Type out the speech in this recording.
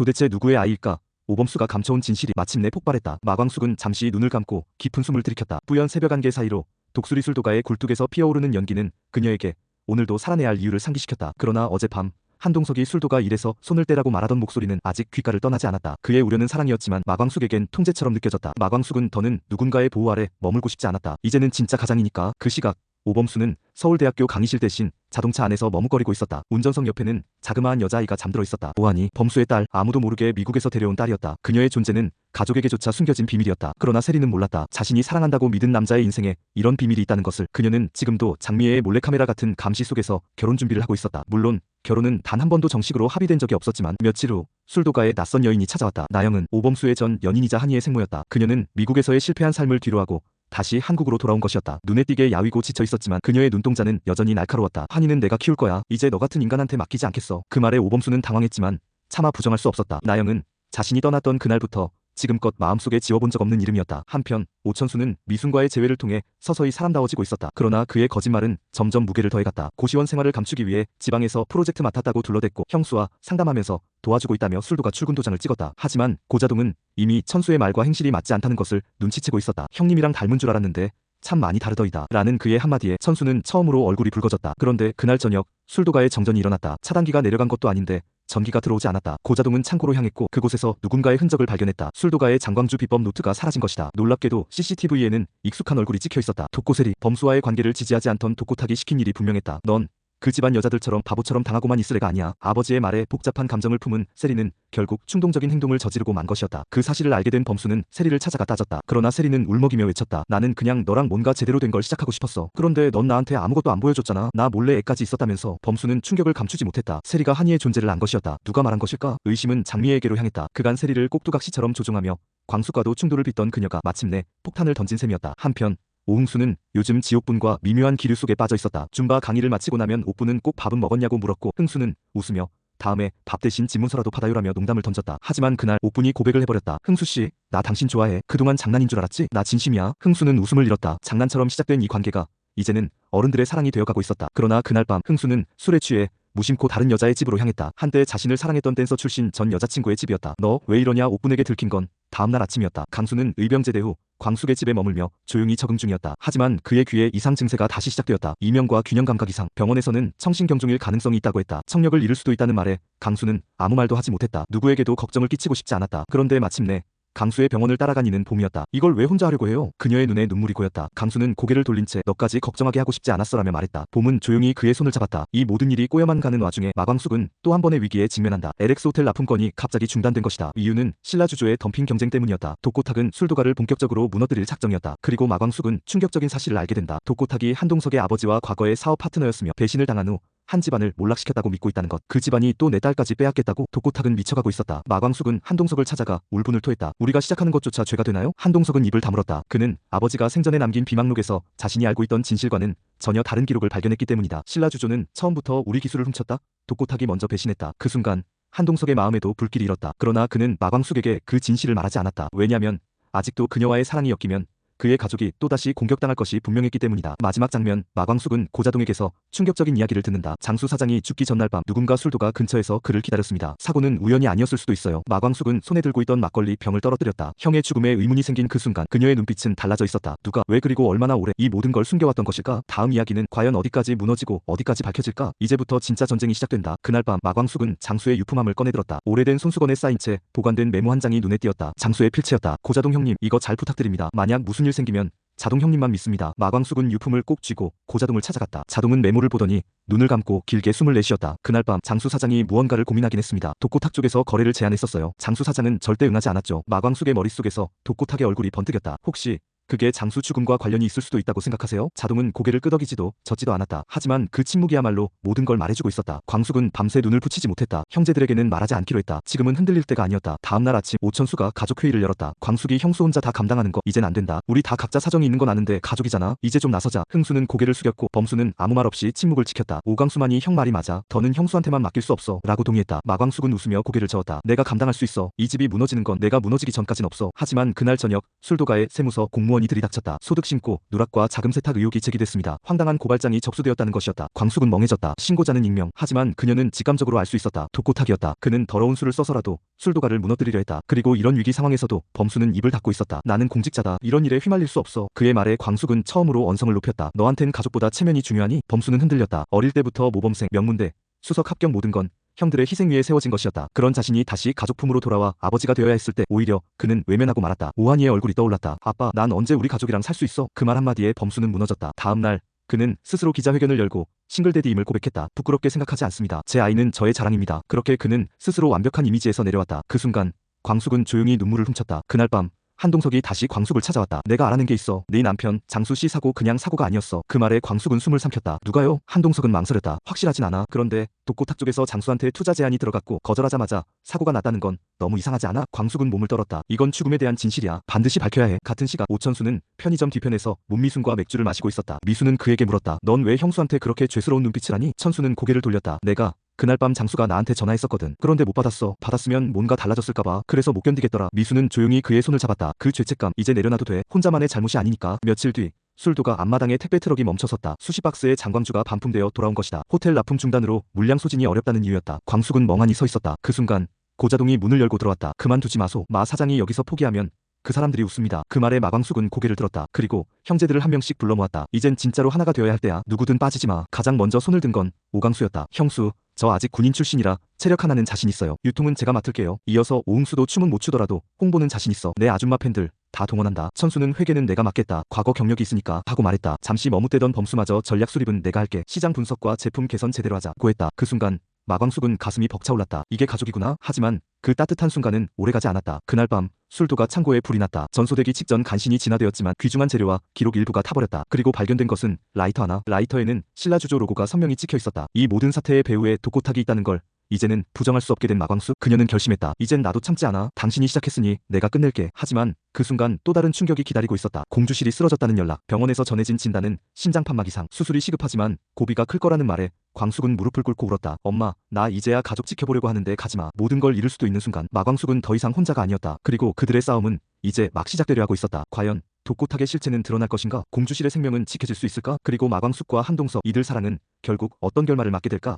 도대체 누구의 아이일까? 오범수가 감춰온 진실이 마침내 폭발했다. 마광숙은 잠시 눈을 감고 깊은 숨을 들이켰다. 뿌연 새벽 안개 사이로 독수리 술 도가의 굴뚝에서 피어오르는 연기는 그녀에게 오늘도 살아내야 할 이유를 상기시켰다. 그러나 어젯밤 한동석이 술도가 이래서 손을 떼라고 말하던 목소리는 아직 귓가를 떠나지 않았다. 그의 우려는 사랑이었지만 마광숙에겐 통제처럼 느껴졌다. 마광숙은 더는 누군가의 보호 아래 머물고 싶지 않았다. 이제는 진짜 가장이니까 그 시각 오범수는 서울대학교 강의실 대신 자동차 안에서 머뭇거리고 있었다. 운전석 옆에는 자그마한 여자아이가 잠들어 있었다. 보아니 범수의 딸 아무도 모르게 미국에서 데려온 딸이었다. 그녀의 존재는 가족에게조차 숨겨진 비밀이었다. 그러나 세리는 몰랐다. 자신이 사랑한다고 믿은 남자의 인생에 이런 비밀이 있다는 것을 그녀는 지금도 장미애의 몰래카메라 같은 감시 속에서 결혼 준비를 하고 있었다. 물론 결혼은 단 한 번도 정식으로 합의된 적이 없었지만 며칠 후 술도가에 낯선 여인이 찾아왔다. 나영은 오범수의 전 연인이자 한이의 생모였다. 그녀는 미국에서의 실패한 삶을 뒤로하고 다시 한국으로 돌아온 것이었다. 눈에 띄게 야위고 지쳐 있었지만 그녀의 눈동자는 여전히 날카로웠다. 한이는 내가 키울 거야. 이제 너 같은 인간한테 맡기지 않겠어. 그 말에 오범수는 당황했지만 차마 부정할 수 없었다. 나영은 자신이 떠났던 그날부터 지금껏 마음속에 지워본 적 없는 이름이었다. 한편 오천수는 미순과의 재회를 통해 서서히 사람다워지고 있었다. 그러나 그의 거짓말은 점점 무게를 더해갔다. 고시원 생활을 감추기 위해 지방에서 프로젝트 맡았다고 둘러댔고 형수와 상담하면서 도와주고 있다며 술도가 출근 도장을 찍었다. 하지만 고자동은 이미 천수의 말과 행실이 맞지 않다는 것을 눈치채고 있었다. 형님이랑 닮은 줄 알았는데 참 많이 다르더이다. 라는 그의 한마디에 천수는 처음으로 얼굴이 붉어졌다. 그런데 그날 저녁 술도가의 정전이 일어났다. 차단기가 내려간 것도 아닌데 전기가 들어오지 않았다. 고자동은 창고로 향했고 그곳에서 누군가의 흔적을 발견했다. 술도가의 장광주 비법 노트가 사라진 것이다. 놀랍게도 CCTV에는 익숙한 얼굴이 찍혀 있었다. 독고세리 범수와의 관계를 지지하지 않던 독고탁이 시킨 일이 분명했다. 넌 그 집안 여자들처럼 바보처럼 당하고만 있을 애가 아니야. 아버지의 말에 복잡한 감정을 품은 세리는 결국 충동적인 행동을 저지르고 만 것이었다. 그 사실을 알게 된 범수는 세리를 찾아가 따졌다. 그러나 세리는 울먹이며 외쳤다. 나는 그냥 너랑 뭔가 제대로 된 걸 시작하고 싶었어. 그런데 넌 나한테 아무것도 안 보여줬잖아. 나 몰래 애까지 있었다면서. 범수는 충격을 감추지 못했다. 세리가 한이의 존재를 안 것이었다. 누가 말한 것일까? 의심은 장미애에게로 향했다. 그간 세리를 꼭두각시처럼 조종하며 광숙과도 충돌을 빚던 그녀가 마침내 폭탄을 던진 셈이었다. 한편 오흥수는 요즘 지옥분과 미묘한 기류 속에 빠져 있었다. 줌바 강의를 마치고 나면 옥분은 꼭 밥은 먹었냐고 물었고 흥수는 웃으며 다음에 밥 대신 지문서라도 받아요라며 농담을 던졌다. 하지만 그날 옥분이 고백을 해버렸다. 흥수씨, 나 당신 좋아해. 그동안 장난인 줄 알았지? 나 진심이야. 흥수는 웃음을 잃었다. 장난처럼 시작된 이 관계가 이제는 어른들의 사랑이 되어가고 있었다. 그러나 그날 밤 흥수는 술에 취해 무심코 다른 여자의 집으로 향했다. 한때 자신을 사랑했던 댄서 출신 전 여자친구의 집이었다. 너 왜 이러냐 옥분에게 들킨 건 다음날 아침이었다. 강수는 의병제대 후 광숙의 집에 머물며 조용히 적응 중이었다. 하지만 그의 귀에 이상 증세가 다시 시작되었다. 이명과 균형 감각 이상. 병원에서는 청신경중일 가능성이 있다고 했다. 청력을 잃을 수도 있다는 말에 강수는 아무 말도 하지 못했다. 누구에게도 걱정을 끼치고 싶지 않았다. 그런데 마침내 강수의 병원을 따라가니는 봄이었다. 이걸 왜 혼자 하려고 해요? 그녀의 눈에 눈물이 고였다. 강수는 고개를 돌린 채 너까지 걱정하게 하고 싶지 않았어라며 말했다. 봄은 조용히 그의 손을 잡았다. 이 모든 일이 꼬여만 가는 와중에 마광숙은 또 한 번의 위기에 직면한다. LX 호텔 납품건이 갑자기 중단된 것이다. 이유는 신라 주조의 덤핑 경쟁 때문이었다. 독고탁은 술도가를 본격적으로 무너뜨릴 작정이었다. 그리고 마광숙은 충격적인 사실을 알게 된다. 독고탁이 한동석의 아버지와 과거의 사업 파트너였으며 배신을 당한 후 한 집안을 몰락시켰다고 믿고 있다는 것. 그 집안이 또 내 딸까지 빼앗겠다고 독고탁은 미쳐가고 있었다. 마광숙은 한동석을 찾아가 울분을 토했다. 우리가 시작하는 것조차 죄가 되나요? 한동석은 입을 다물었다. 그는 아버지가 생전에 남긴 비망록에서 자신이 알고 있던 진실과는 전혀 다른 기록을 발견했기 때문이다. 신라주조는 처음부터 우리 기술을 훔쳤다. 독고탁이 먼저 배신했다. 그 순간 한동석의 마음에도 불길이 일었다. 그러나 그는 마광숙에게 그 진실을 말하지 않았다. 왜냐하면 아직도 그녀와의 사랑이 엮이면 그의 가족이 또다시 공격당할 것이 분명했기 때문이다. 마지막 장면, 마광숙은 고자동에게서 충격적인 이야기를 듣는다. 장수 사장이 죽기 전날 밤 누군가 술도가 근처에서 그를 기다렸습니다. 사고는 우연이 아니었을 수도 있어요. 마광숙은 손에 들고 있던 막걸리 병을 떨어뜨렸다. 형의 죽음에 의문이 생긴 그 순간 그녀의 눈빛은 달라져 있었다. 누가 왜 그리고 얼마나 오래 이 모든 걸 숨겨왔던 것일까? 다음 이야기는 과연 어디까지 무너지고 어디까지 밝혀질까? 이제부터 진짜 전쟁이 시작된다. 그날 밤 마광숙은 장수의 유품함을 꺼내들었다. 오래된 손수건에 쌓인 채 보관된 메모 한 장이 눈에 띄었다. 장수의 필체였다. 고자동 형님 이거 잘 부탁드립니다. 만약 무슨 일 생기면 자동 형님만 믿습니다. 마광숙은 유품을 꼭 쥐고 고자동을 찾아갔다. 자동은 메모를 보더니 눈을 감고 길게 숨을 내쉬었다. 그날 밤 장수 사장이 무언가를 고민하긴 했습니다. 독고탁 쪽에서 거래를 제안했었어요. 장수 사장은 절대 응하지 않았죠. 마광숙의 머릿속에서 독고탁의 얼굴이 번뜩였다. 혹시 그게 장수 죽음과 관련이 있을 수도 있다고 생각하세요? 자동은 고개를 끄덕이지도 젖지도 않았다. 하지만 그 침묵이야말로 모든 걸 말해주고 있었다. 광숙은 밤새 눈을 붙이지 못했다. 형제들에게는 말하지 않기로 했다. 지금은 흔들릴 때가 아니었다. 다음날 아침 오천수가 가족 회의를 열었다. 광숙이 형수 혼자 다 감당하는 거 이젠 안 된다. 우리 다 각자 사정이 있는 건 아는데 가족이잖아. 이제 좀 나서자. 흥수는 고개를 숙였고 범수는 아무 말 없이 침묵을 지켰다. 오광수만이 형 말이 맞아. 더는 형수한테만 맡길 수 없어. 라고 동의했다. 마광숙은 웃으며 고개를 저었다. 내가 감당할 수 있어. 이 집이 무너지는 건 내가 무너지기 전까진 없어. 하지만 그날 저녁 술도가의 세무서 공무원 공무원이 들이닥쳤다. 소득 신고, 누락과 자금 세탁 의혹이 제기됐습니다. 황당한 고발장이 접수되었다는 것이었다. 광숙은 멍해졌다. 신고자는 익명. 하지만 그녀는 직감적으로 알 수 있었다. 독고탁이었다. 그는 더러운 술을 써서라도 술도가를 무너뜨리려 했다. 그리고 이런 위기 상황에서도 범수는 입을 닫고 있었다. 나는 공직자다. 이런 일에 휘말릴 수 없어. 그의 말에 광숙은 처음으로 언성을 높였다. 너한텐 가족보다 체면이 중요하니? 범수는 흔들렸다. 어릴 때부터 모범생, 명문대, 수석 합격 모든 건 형들의 희생 위에 세워진 것이었다. 그런 자신이 다시 가족품으로 돌아와 아버지가 되어야 했을 때 오히려 그는 외면하고 말았다. 오한이의 얼굴이 떠올랐다. 아빠, 난 언제 우리 가족이랑 살 수 있어? 그 말 한마디에 범수는 무너졌다. 다음 날 그는 스스로 기자회견을 열고 싱글데디임을 고백했다. 부끄럽게 생각하지 않습니다. 제 아이는 저의 자랑입니다. 그렇게 그는 스스로 완벽한 이미지에서 내려왔다. 그 순간 광숙은 조용히 눈물을 훔쳤다. 그날 밤 한동석이 다시 광숙을 찾아왔다. 내가 알아낸 게 있어. 네 남편 장수 씨 사고 그냥 사고가 아니었어. 그 말에 광숙은 숨을 삼켰다. 누가요? 한동석은 망설였다. 확실하진 않아. 그런데 독고탁 쪽에서 장수한테 투자 제안이 들어갔고 거절하자마자 사고가 났다는 건 너무 이상하지 않아? 광숙은 몸을 떨었다. 이건 죽음에 대한 진실이야. 반드시 밝혀야 해. 같은 시각 오천수는 편의점 뒤편에서 문미순과 맥주를 마시고 있었다. 미수는 그에게 물었다. 넌 왜 형수한테 그렇게 죄스러운 눈빛을 하니? 천수는 고개를 돌렸다. 내가 그날 밤 장수가 나한테 전화했었거든. 그런데 못 받았어. 받았으면 뭔가 달라졌을까봐. 그래서 못 견디겠더라. 미수는 조용히 그의 손을 잡았다. 그 죄책감 이제 내려놔도 돼. 혼자만의 잘못이 아니니까. 며칠 뒤 술도가 앞마당에 택배 트럭이 멈춰섰다. 수십 박스의 장광주가 반품되어 돌아온 것이다. 호텔 납품 중단으로 물량 소진이 어렵다는 이유였다. 광숙은 멍하니 서 있었다. 그 순간 고자동이 문을 열고 들어왔다. 그만두지 마소. 마 사장이 여기서 포기하면 그 사람들이 웃습니다. 그 말에 마광숙은 고개를 들었다. 그리고 형제들을 한 명씩 불러 모았다. 이젠 진짜로 하나가 되어야 할 때야. 누구든 빠지지 마. 가장 먼저 손을 든 건 오강수였다. 형수, 저 아직 군인 출신이라 체력 하나는 자신 있어요. 유통은 제가 맡을게요. 이어서 오응수도 춤은 못 추더라도 홍보는 자신 있어. 내 아줌마 팬들 다 동원한다. 천수는 회계는 내가 맡겠다. 과거 경력이 있으니까 하고 말했다. 잠시 머뭇대던 범수마저 전략 수립은 내가 할게. 시장 분석과 제품 개선 제대로 하자. 고했다. 그 순간 마광숙은 가슴이 벅차올랐다. 이게 가족이구나. 하지만 그 따뜻한 순간은 오래가지 않았다. 그날 밤 술도가 창고에 불이 났다. 전소되기 직전 간신히 진화되었지만 귀중한 재료와 기록 일부가 타버렸다. 그리고 발견된 것은 라이터 하나. 라이터에는 신라주조 로고가 선명히 찍혀 있었다. 이 모든 사태의 배후에 독고탁이 있다는 걸 이제는 부정할 수 없게 된 마광수 그녀는 결심했다. 이젠 나도 참지 않아. 당신이 시작했으니 내가 끝낼게. 하지만 그 순간 또 다른 충격이 기다리고 있었다. 공주실이 쓰러졌다는 연락. 병원에서 전해진 진단은 신장판막 이상. 수술이 시급하지만 고비가 클 거라는 말에 광숙은 무릎을 꿇고 울었다. 엄마, 나 이제야 가족 지켜보려고 하는데 가지마. 모든 걸 잃을 수도 있는 순간 마광숙은 더 이상 혼자가 아니었다. 그리고 그들의 싸움은 이제 막 시작되려 하고 있었다. 과연 독고탁의 실체는 드러날 것인가? 공주실의 생명은 지켜질 수 있을까? 그리고 마광숙과 한동석 이들 사랑은 결국 어떤 결말을 맞게 될까?